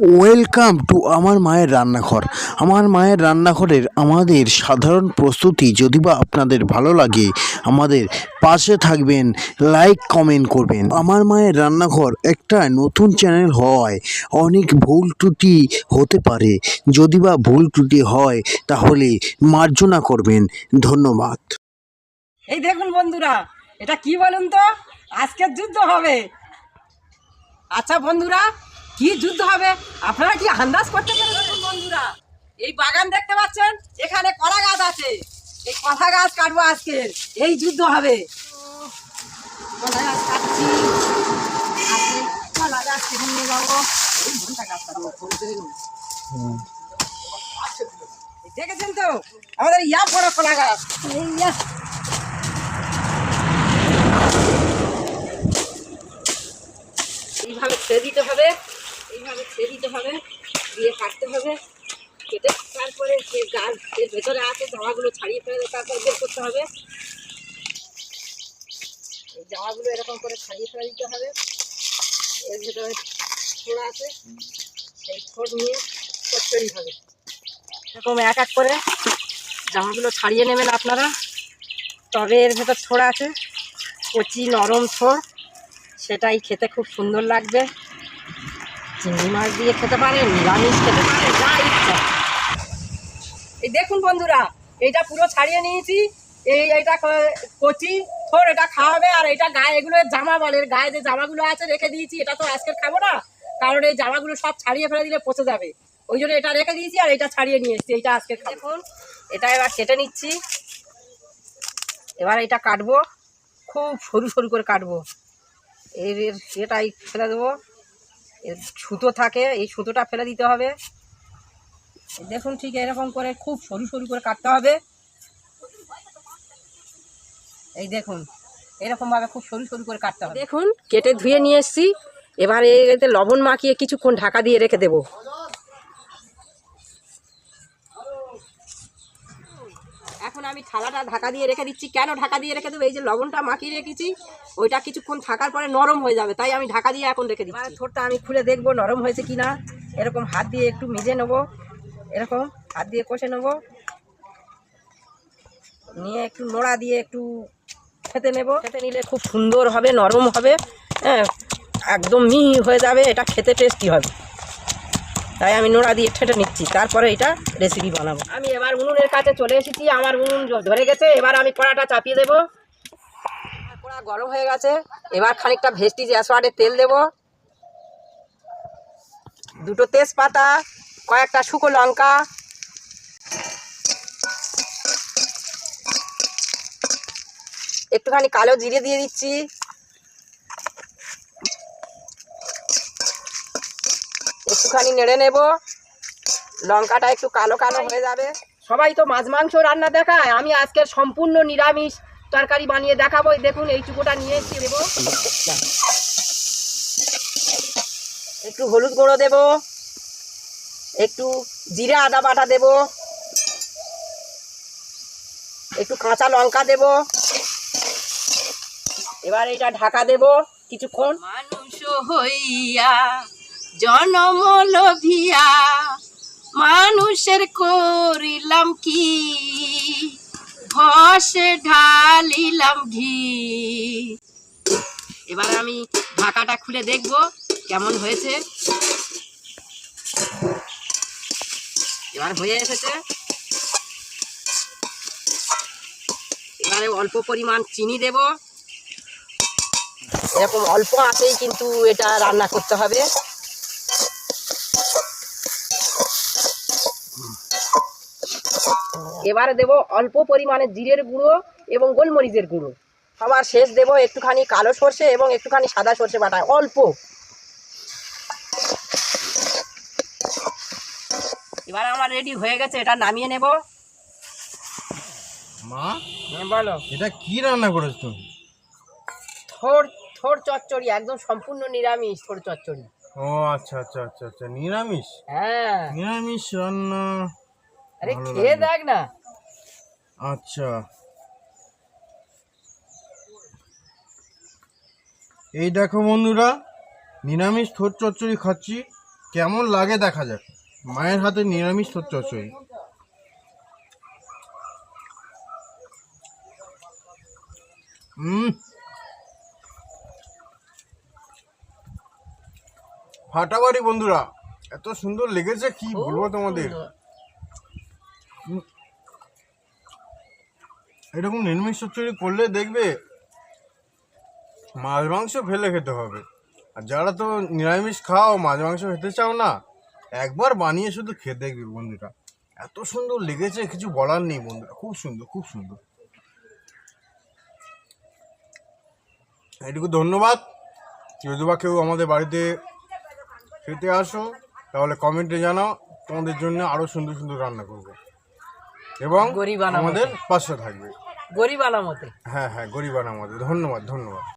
Welcome to আমার মায়ের রান্নাঘর। আমার মায়ের রান্নাঘরের আমাদের সাধারণ প্রস্তুতি যদি বা আপনাদের ভালো লাগে, আমাদের পাশে থাকবেন লাইক কমেন্ট করবেন। আমার মায়ের রান্নাঘর একটা নতুন চ্যানেল হয় অনেক ভুল ত্রুটি হতে পারে। যদি বা ভুল ত্রুটি হয়, তাহলে মার্জনা করবেন। ধন্যবাদ। এই দেখুন বন্ধুরা, এটা কি বলুন তো? আজকের যুদ্ধ হবে। আচ্ছা বন্ধুরা কি যুদ্ধ হবে? আপনারা কি আন্দাজ করতে পারেন বন্ধুরা? এই বাগান দেখতে পাচ্ছেন? এখানে কলা গাছ আছে। এই কলা গাছ কাটবো আজকে। এই যুদ্ধ হবে। দেখেছেন তো? আমাদের ইয়া বড় কলা গাছ। এইভাবে ছেড়ে দিতে হবে। এইভাবে ছেড়ে দিতে হবে, দিয়ে কাটতে হবে, কেটে তারপরে যে গাছ এর ভেতরে আছে, জামাগুলো ছাড়িয়ে ফেলে তারপর বের করতে হবে। এই জামাগুলো এরকম করে ছাড়িয়ে ফেলে দিতে হবে। এর ভেতরে ছোড়া আছে, সেই ছোট নিয়ে চচ্চড়ি হবে। এরকম এক এক করে জামাগুলো ছাড়িয়ে নেবেন আপনারা। তবে এর ভেতর ছোড়া আছে, কচি নরম ছোড় সেটাই খেতে খুব সুন্দর লাগবে। চিংড়ি মাছ দিয়ে খেতে পারেন নিরামিষ খেতে পারেন যা ইচ্ছা। এই দেখুন বন্ধুরা এইটা পুরো ছাড়িয়ে নিয়েছি। এই এইটা কচি থোর এটা খাওয়াবে আর এটা গায়ে এগুলো জামা বলে। গায়ে যে জামাগুলো আছে রেখে দিয়েছি এটা তো আজকে খাব না। কারণ এই জামাগুলো সব ছাড়িয়ে ফেলে দিলে পচে যাবে। ওই জন্য এটা রেখে দিয়েছি আর এটা ছাড়িয়ে নিয়ে এসেছি এইটা আজকে দেখুন। এটা এবার কেটে নিচ্ছি। এবার এটা কাটবো খুব সরু সরু করে কাটবো। এর এটাই ফেলে দেবো। সুতো থাকে, এই সুতোটা ফেলে দিতে হবে। দেখুন ঠিক এরকম করে, খুব সরু সরু করে কাটতে হবে। এই দেখুন এরকমভাবে খুব সরু সরু করে কাটতে হবে। দেখুন, কেটে ধুয়ে নিয়ে এসছি। এবার এতে লবণ মাখিয়ে কিছুক্ষণ ঢাকা দিয়ে রেখে দেবো। এখন আমি থালাটা ঢাকা দিয়ে রেখে দিচ্ছি। কেন ঢাকা দিয়ে রেখে দেবো? এই যে লবণটা মাখিয়ে রেখেছি, ওইটা কিছুক্ষণ থাকার পরে নরম হয়ে যাবে, তাই আমি ঢাকা দিয়ে এখন রেখে দিচ্ছি। ঠোঁটটা আমি খুলে দেখব নরম হয়েছে কি না এরকম হাত দিয়ে একটু মিজে নেব। এরকম হাত দিয়ে কষে নেব। নিয়ে একটু নোড়া দিয়ে একটু খেতে নেব। খেতে নিলে খুব সুন্দর হবে, নরম হবে হ্যাঁ একদম মিহি হয়ে যাবে। এটা খেতে টেস্টি হবে? তাই আমি নোড়া দিয়ে ঠেটে নিচ্ছি। তারপরে এটা রেসিপি বানাবো। আমি এবার উনুনের কাছে চলে এসেছি, আমার উনুন ধরে গেছে, এবার আমি কড়াটা চাপিয়ে দেবো। কড়া গরম হয়ে গেছে, এবার খানিকটা ভেস্টিজ অ্যাসওয়ার্ডের তেল দেব। দুটো তেজপাতা, কয়েকটা শুকো লঙ্কা। একটুখানি কালো জিরে দিয়ে দিচ্ছি। একটুখানি নেড়ে নেব। লঙ্কাটা একটু কালো কালো হয়ে যাবে। সবাই তো মাছ মাংস রান্না দেখায়। আমি আজকে সম্পূর্ণ নিরামিষ তরকারি বানিয়ে দেখাবো। দেখুন এই চুকোটা নিয়ে এসে দেবো। একটু হলুদ গুঁড়ো দেব। একটু জিরে আদা বাটা দেব। একটু কাঁচা লঙ্কা দেব। এবার এটা ঢাকা দেব কিছুক্ষণ। মানুষ হইয়া জনম লোভিয়া মানুষের করিলাম কি? ঘষে ঢালিলাম ঘি। এবার আমি ঢাকাটা খুলে দেখব কেমন হয়েছে। এবার হয়ে এসেছে। এবারে অল্প পরিমাণ চিনি দেব। এরকম অল্প আছেই কিন্তু এটা রান্না করতে হবে। এবারে দেব অল্প পরিমাণে জিরের গুঁড়ো এবং গোলমরিচের গুঁড়ো। সবার শেষ দেব একটুখানি কালো সর্ষে এবং একটুখানি সাদা সর্ষে বাটা অল্প। এবার আমার রেডি হয়ে গেছে এটা নামিয়ে নেব। মা? হ্যাঁ বলো। এটা কি রান্না করেছ তুমি? থোর থোর চচ্চড়ি একদম সম্পূর্ণ নিরামিষ থোর চচ্চড়ি। ও আচ্ছা আচ্ছা আচ্ছা আচ্ছা নিরামিষ? হ্যাঁ। নিরামিষ রান্না। আরে খেয়ে। দেখ না। আচ্ছা। এই দেখো বন্ধুরা নিরামিষ থোর চচ্চড়ি খাচ্ছি। কেমন লাগে দেখা যাক। মায়ের হাতে নিরামিষ থোর চচ্চড়ি। হুম ফাটাবাড়ি বন্ধুরা এত সুন্দর লেগেছে কি বলব তোমাদের? এরকম নিরামিষ চচ্চড়ি করলে দেখবে মাছ মাংস ফেলে খেতে হবে। আর যারা তো নিরামিষ খাও, মাছ মাংস খেতে চাও না, একবার বানিয়ে শুধু খেয়ে দেখবে বন্ধুরা। এত সুন্দর লেগেছে, কিছু বলার নেই বন্ধুরা। খুব সুন্দর খুব সুন্দর। এটুকু ধন্যবাদ। যদি বা কেউ আমাদের বাড়িতে খেতে আসো, তাহলে কমেন্টে জানাও। তোমাদের জন্য আরও সুন্দর সুন্দর রান্না করব। এবং গরিব। আমাদের পাশে থাকবে। গরিব আলামতে হ্যাঁ হ্যাঁ গরিব আলামতে ধন্যবাদ ধন্যবাদ।